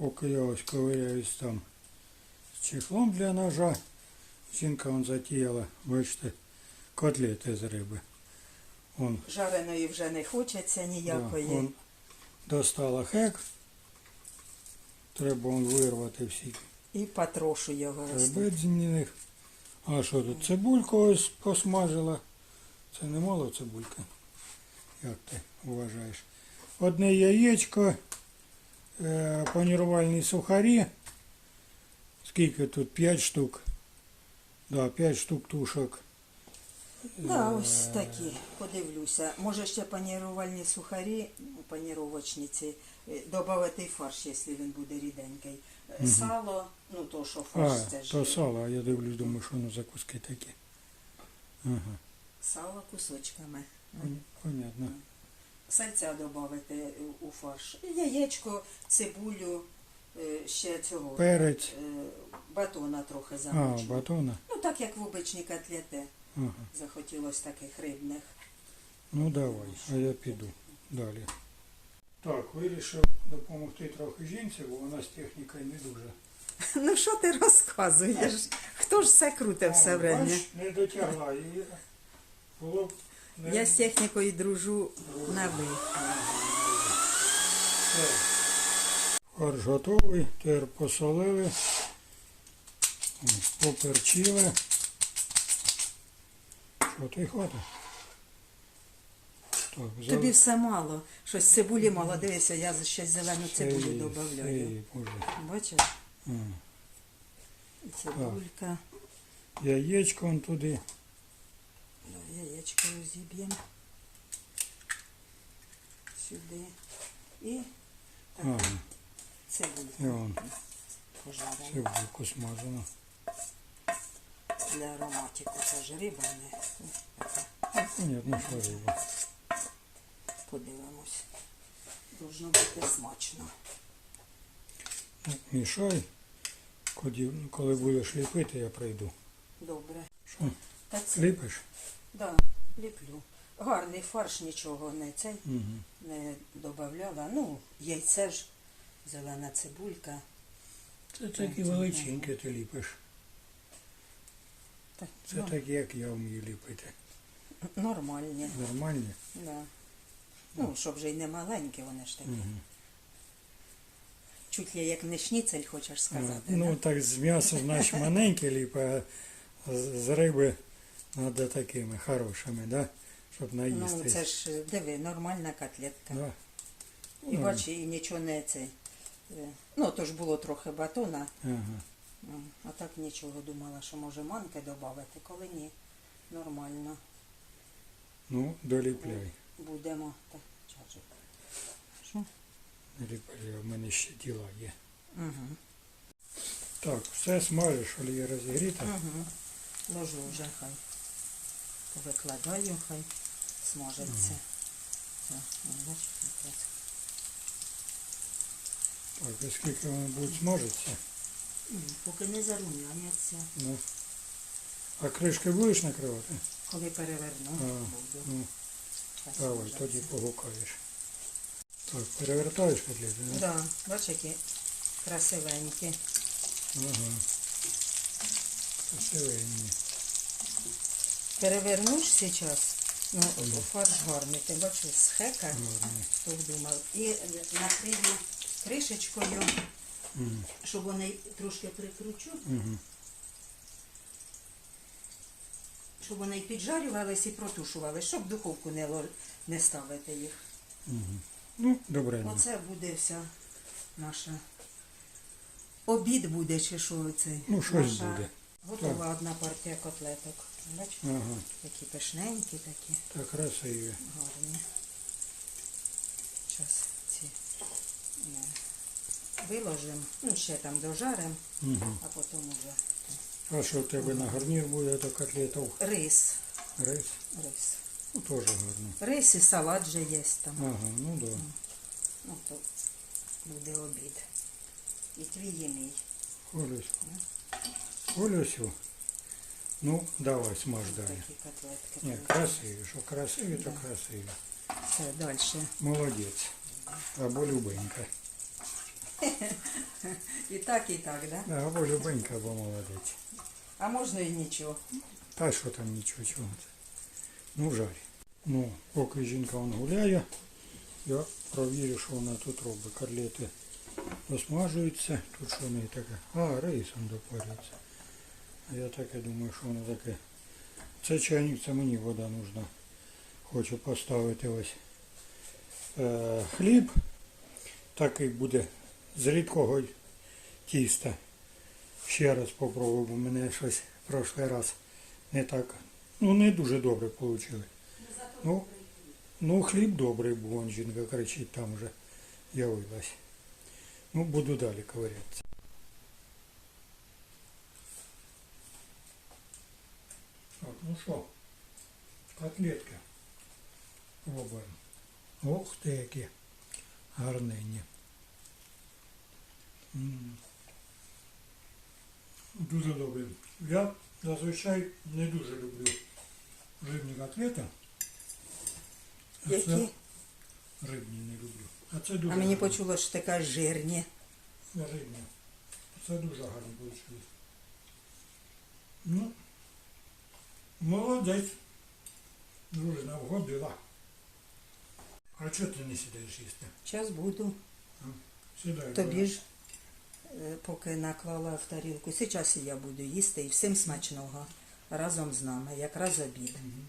Ось ковиряюсь там з чехлом для ножа, жінка он затіяла, бачите, котлети з риби. Он, Жареної вже не хочеться да, ніякої. он достала хек. Треба он вирвати всі І потрошу його. ось. А що тут? Цибульку ось посмажила. Це не мало цибульки. Як ти вважаєш? Одне яєчко, панірувальні сухарі. Скільки тут? 5 штук. Да, 5 штук тушок. Да, ось такі, подивлюся. Може ще панірувальні сухарі, ну, паніровочниці, е, додати фарш, якщо він буде ріденький. Е, Сало, ну то що А, фарш, це ж то сало, я дивлюсь, думаю, що воно закуски такі. Ага, сало кусочками. понятно. Сальця додати у фарш. Яєчко, цибулю, е, ще цього. Перець. е, Батона трохи А, батона. Ну так як в обичній котлети. Ага. Захотілося таких рибних. Ну давай, а я піду далі. Так, вирішив допомогти трохи жінці, бо вона з технікою не дуже. Ну що ти розказуєш? Хто ж все круте все время? не дотягла. І було. Я з технікою дружу на ви. Фарш готовий, тепер посолили, поперчили. Що ти хватить? Так, взяв- Тобі все мало. Щось цибулі мало. Дивися, я ще зелену цибулю додаю. Бачиш? Цибулька. Яєчко он туди. Розіб'ємо. Сюди. І так, Ага, і цибульку он пожаримо. смажено. Для ароматику. Це ж риба не. Ну, Понятно, що риба. Подивимось. Должно бути смачно. Ну, Мішай. Коли, будеш ліпити, я прийду. Добре. Що, це, ліпиш? да, ліплю. Гарний фарш, нічого не цей Угу. не додавала. Ну, яйце ж, зелена цибулька. Це такі величенькі ти ліпиш. Так, Це ну, такі, як я вмію ліпити. нормальні. Нормальні? Да. Ну, щоб вже й не маленькі, вони ж такі. Угу. Чуть ли як не шніцель, хочеш сказати. Ну да? так з м'яса, знаєш, маленькі ліпи, а з риби треба такими хорошими, да? щоб наїсти. ну це ж, диви, нормальна котлетка. Да. І Ну, бачи, і нічого не цей. е, Ну, то ж було трохи батона, Ага. а так нічого думала, що може манки додати, коли ні. Нормально. Ну, доліпляй. Будемо. Так, чаджу. Що? Доліпляй, в мене ще діла є. Угу. Так, все смажиш, олія розігріта. Угу. Ложу вже хай. Викладаю, хай смажеться. Ну. Так, і скільки вони будуть смажитися? Поки не зарум'яняться. Ну. А кришки будеш накривати? Коли переверну, А, буду. Ну, давай, тоді погукаєш. Так, перевертаєш котлети, да? Да, бач, які красивенькі. Ага. Красивенні. Перевернуш зараз, ну, фарш гарний, ти бачиш, з хека, хто б думав. І накрию кришечкою, щоб вони трошки прикручу, щоб вони і піджарювались і протушувались, щоб в духовку не, не ставити їх. Мгм. Ну, добре. Оце буде вся наша. Обід буде, чи що це? Ну, щось буде. Готова одна партія котлеток. Бачиш, Ага, такі пишненькі, такі так красиві. гарні. Зараз ці е, виложимо, ну ще там дожаримо, Угу. а потім уже А що в тебе на гарнір буде до котлетів? рис. Рис? Рис. Ну, теж гарно. Рис і салат же є там. Ага, ну да. Ну то буде обід. І твій і мій. Колюсь. Колюсю. Ну, давай, смаж далі. Такі котлетки. Ні, красиві, що красиві, то красиві. Все, далі. Молодець. Або любенька. І так, і так, да? Да, або любенька, або молодець. А можна і нічого. Та що там нічого, чого це. Ну, жаль. Ну, поки жінка вон гуляє, я провірю, що вона тут робить. Котлети досмажуються. Тут що в неї таке? А, рисом допарюється. Я таке думаю, що воно таке. Це чайник, це мені вода нужна. Хочу поставити ось е, хліб. Такий буде з рідкого тіста. Ще раз попробую, бо мене щось в прошлий раз не так. Ну, не дуже добре вийшло. Ну, ну, хліб добрий був, жінка кричить, там вже явилась. Ну, буду далі ковирятися. Ну що, котлетки пробуємо. Ох ти які гарненні. М. Дуже добре. Я зазвичай не дуже люблю рибні котлети. А це Які? рибні не люблю. А це дуже А мені почуло, що така жирні. рибні. Це дуже гарно вийшло. Ну, молодець. Дружина вгодила. А чого ти не сідаєш їсти? Зараз буду. Сідай. Тобі ж, е, поки наклала в тарілку, зараз і я буду їсти і всім смачного разом з нами, якраз обід. Мгм.